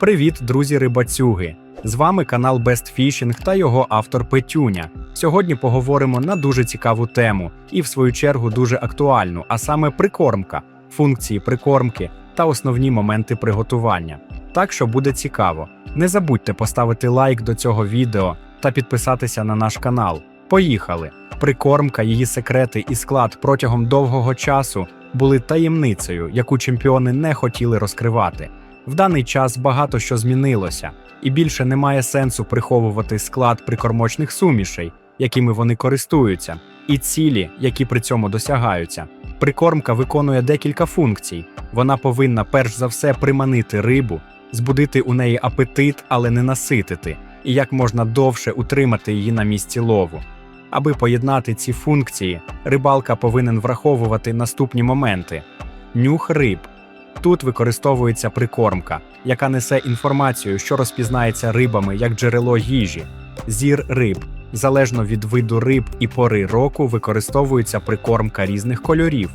Привіт, друзі рибацюги! З вами канал Best Fishing та його автор Петюня. Сьогодні поговоримо на дуже цікаву тему і, в свою чергу, дуже актуальну, а саме прикормка, функції прикормки та основні моменти приготування. Так що буде цікаво. Не забудьте поставити лайк до цього відео та підписатися на наш канал. Поїхали! Прикормка, її секрети і склад протягом довгого часу були таємницею, яку чемпіони не хотіли розкривати. В даний час багато що змінилося, і більше немає сенсу приховувати склад прикормочних сумішей, якими вони користуються, і цілі, які при цьому досягаються. Прикормка виконує декілька функцій. Вона повинна перш за все приманити рибу, збудити у неї апетит, але не наситити, і як можна довше утримати її на місці лову. Аби поєднати ці функції, рибалка повинен враховувати наступні моменти: нюх риб. Тут використовується прикормка, яка несе інформацію, що розпізнається рибами як джерело їжі, зір риб. Залежно від виду риб і пори року використовується прикормка різних кольорів.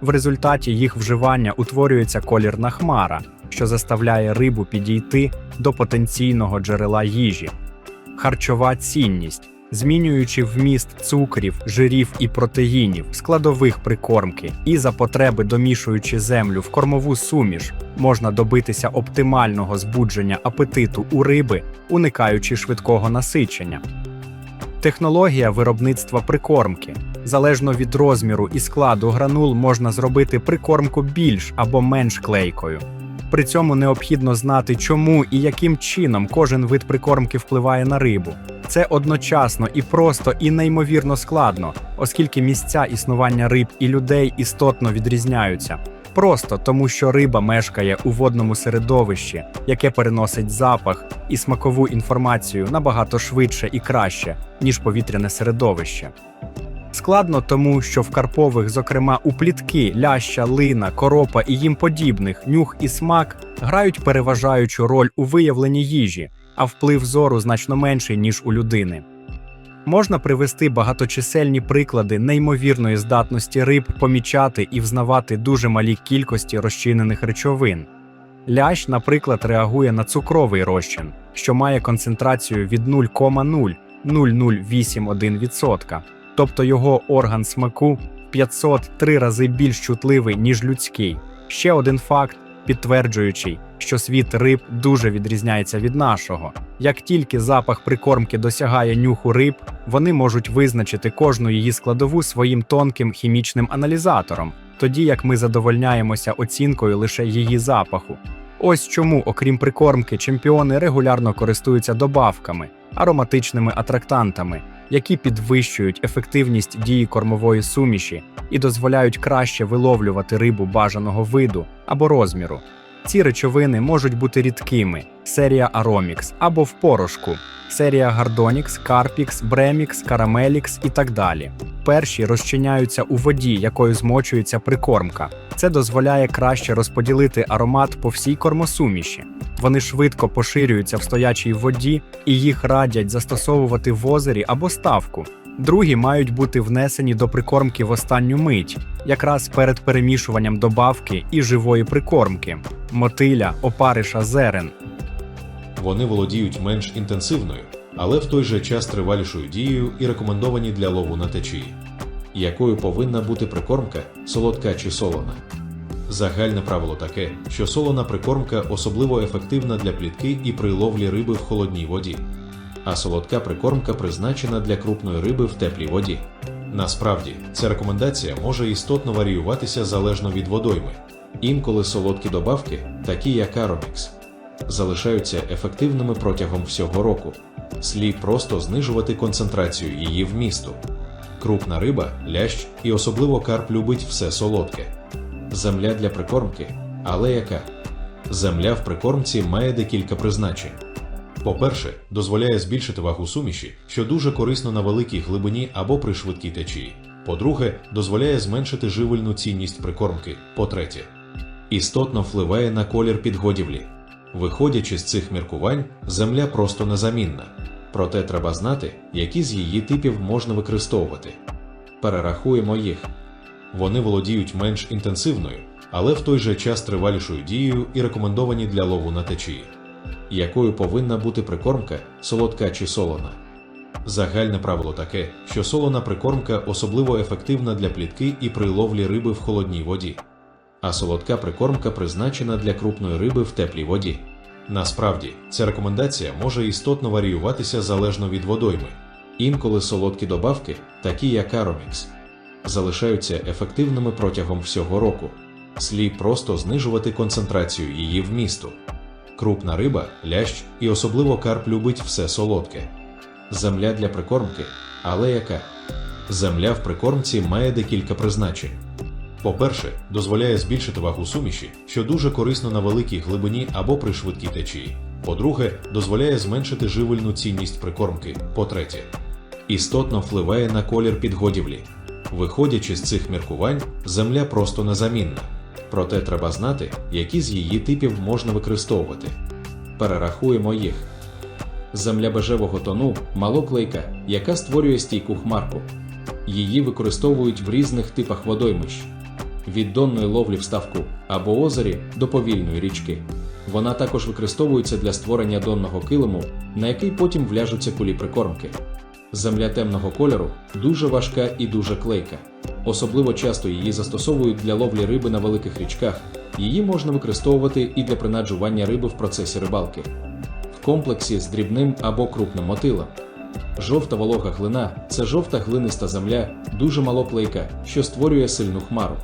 В результаті їх вживання утворюється колірна хмара, що заставляє рибу підійти до потенційного джерела їжі. Харчова цінність змінюючи вміст цукрів, жирів і протеїнів, складових прикормки і за потреби домішуючи землю в кормову суміш, можна добитися оптимального збудження апетиту у риби, уникаючи швидкого насичення. Технологія виробництва прикормки. Залежно від розміру і складу гранул можна зробити прикормку більш або менш клейкою. При цьому необхідно знати, чому і яким чином кожен вид прикормки впливає на рибу. Це одночасно і просто, і неймовірно складно, оскільки місця існування риб і людей істотно відрізняються. Просто тому, що риба мешкає у водному середовищі, яке переносить запах і смакову інформацію набагато швидше і краще, ніж повітряне середовище. Складно тому, що в карпових, зокрема у плітки, ляща, лина, коропа і їм подібних, нюх і смак грають переважаючу роль у виявленні їжі, а вплив зору значно менший, ніж у людини. Можна привести багаточисельні приклади неймовірної здатності риб помічати і взнавати дуже малі кількості розчинених речовин. Лящ, наприклад, реагує на цукровий розчин, що має концентрацію від 0,00081%, тобто його орган смаку 503 рази більш чутливий, ніж людський. Ще один факт, підтверджуючий, що світ риб дуже відрізняється від нашого. Як тільки запах прикормки досягає нюху риб, вони можуть визначити кожну її складову своїм тонким хімічним аналізатором, тоді як ми задовольняємося оцінкою лише її запаху. Ось чому, окрім прикормки, чемпіони регулярно користуються добавками, ароматичними атрактантами, які підвищують ефективність дії кормової суміші і дозволяють краще виловлювати рибу бажаного виду або розміру. Ці речовини можуть бути рідкими серія Aromix або в порошку, серія Gardonix, Carpix, Bremix, Caramelix і так далі. Перші розчиняються у воді, якою змочується прикормка. Це дозволяє краще розподілити аромат по всій кормосуміші. Вони швидко поширюються в стоячій воді і їх радять застосовувати в озері або ставку. Другі мають бути внесені до прикормки в останню мить, якраз перед перемішуванням добавки і живої прикормки, мотиля, опариша, зерен. Вони володіють менш інтенсивною, але в той же час тривалішою дією і рекомендовані для лову на течії. Якою повинна бути прикормка, солодка чи солона? Загальне правило таке, що солона прикормка особливо ефективна для плітки і при ловлі риби в холодній воді, а солодка прикормка призначена для крупної риби в теплій воді. Насправді, ця рекомендація може істотно варіюватися залежно від водойми. Інколи солодкі добавки, такі як Aромix, залишаються ефективними протягом всього року. Слід просто знижувати концентрацію її вмісту. Крупна риба, лящ і особливо карп любить все солодке. Земля для прикормки, але яка? Земля в прикормці має декілька призначень. По-перше, дозволяє збільшити вагу суміші, що дуже корисно на великій глибині або при швидкій течії. По-друге, дозволяє зменшити живильну цінність прикормки. По-третє, істотно впливає на колір підгодівлі. Виходячи з цих міркувань, земля просто незамінна. Проте треба знати, які з її типів можна використовувати. Перерахуємо їх. Вони володіють менш інтенсивною, але в той же час тривалішою дією і рекомендовані для лову на течії. Якою повинна бути прикормка, солодка чи солона? Загальне правило таке, що солона прикормка особливо ефективна для плітки і при ловлі риби в холодній воді, а солодка прикормка призначена для крупної риби в теплій воді. Насправді, ця рекомендація може істотно варіюватися залежно від водойми. Інколи солодкі добавки, такі як Aромix, залишаються ефективними протягом всього року. Слід просто знижувати концентрацію її вмісту. Крупна риба, лящ і особливо карп любить все солодке. Земля для прикормки, але яка? Земля в прикормці має декілька призначень. По-перше, дозволяє збільшити вагу суміші, що дуже корисно на великій глибині або при швидкій течії. По-друге, дозволяє зменшити живильну цінність прикормки. По-третє, істотно впливає на колір підгодівлі. Виходячи з цих міркувань, земля просто незамінна. Проте треба знати, які з її типів можна використовувати. Перерахуємо їх. Земля бежевого тону малоклейка, яка створює стійку хмарку. Її використовують в різних типах водоймищ від донної ловлі в ставку або озері до повільної річки. Вона також використовується для створення донного килиму, на який потім вляжуться кулі прикормки. Земля темного кольору дуже важка і дуже клейка. Особливо часто її застосовують для ловлі риби на великих річках. Її можна використовувати і для принаджування риби в процесі рибалки, в комплексі з дрібним або крупним мотилом. Жовта волога глина це жовта глиниста земля, дуже малоклейка, що створює сильну хмару.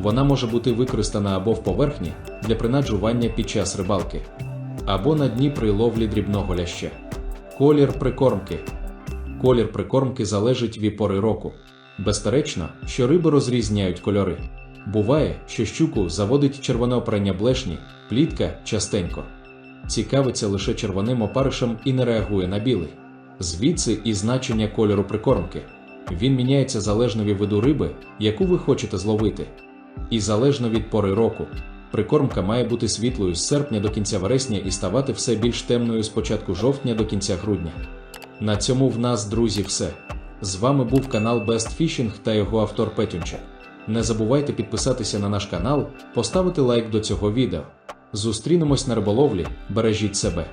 Вона може бути використана або в поверхні для принаджування під час рибалки, або на дні при ловлі дрібного ляща. Колір прикормки. Колір прикормки залежить від пори року. Безперечно, що риби розрізняють кольори. Буває, що щуку заводить червоне опрання блешні, плітка частенько. Цікавиться лише червоним опаришем і не реагує на білий. Звідси і значення кольору прикормки. Він міняється залежно від виду риби, яку ви хочете зловити. І залежно від пори року. Прикормка має бути світлою з серпня до кінця вересня і ставати все більш темною з початку жовтня до кінця грудня. На цьому в нас, друзі, все. З вами був канал Best Fishing та його автор Петюнчик. Не забувайте підписатися на наш канал, поставити лайк до цього відео. Зустрінемось на риболовлі, бережіть себе.